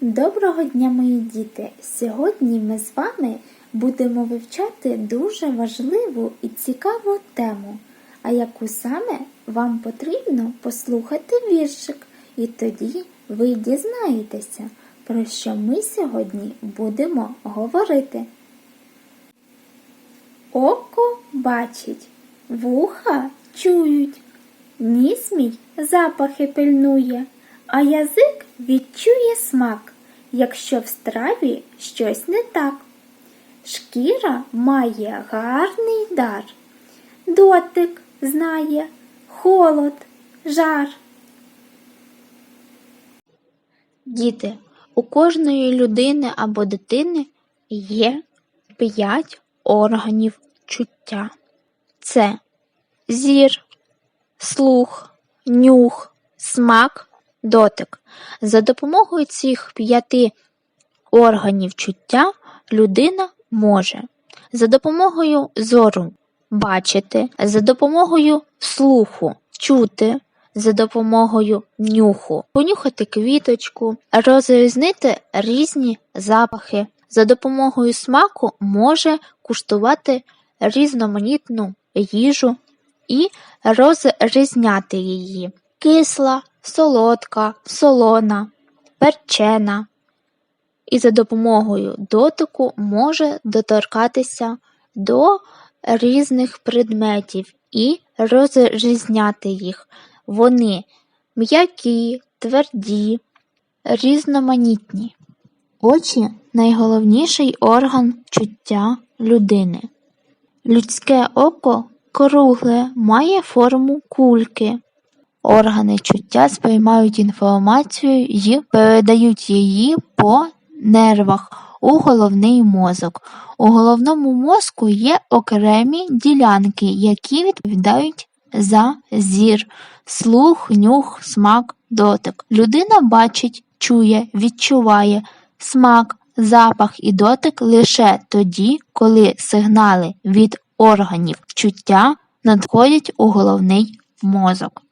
Доброго дня, мої діти! Сьогодні ми з вами будемо вивчати дуже важливу і цікаву тему, а яку саме вам потрібно послухати віршик, і тоді ви дізнаєтеся, про що ми сьогодні будемо говорити. Око бачить, вуха чують, ніс мій запахи пильнує, а язик відчує смак, якщо в страві щось не так. Шкіра має гарний дар, дотик знає, холод, жар. Діти, у кожної людини або дитини є п'ять органів чуття. Це зір, слух, нюх, смак, дотик. За допомогою цих п'яти органів чуття людина може за допомогою зору бачити, за допомогою слуху чути, за допомогою нюху понюхати квіточку, розрізнити різні запахи. За допомогою смаку може куштувати різноманітну їжу і розрізняти її. Кисла, солодка, солона, перчена. І за допомогою дотику може доторкатися до різних предметів і розрізняти їх. Вони м'які, тверді, різноманітні. Очі найголовніший орган чуття людини. Людське око кругле, має форму кульки. Органи чуття сприймають інформацію і передають її по нервах у головний мозок. У головному мозку є окремі ділянки, які відповідають за зір, слух, нюх, смак, дотик. Людина бачить, чує, відчуває смак, запах і дотик лише тоді, коли сигнали від органів чуття надходять у головний мозок.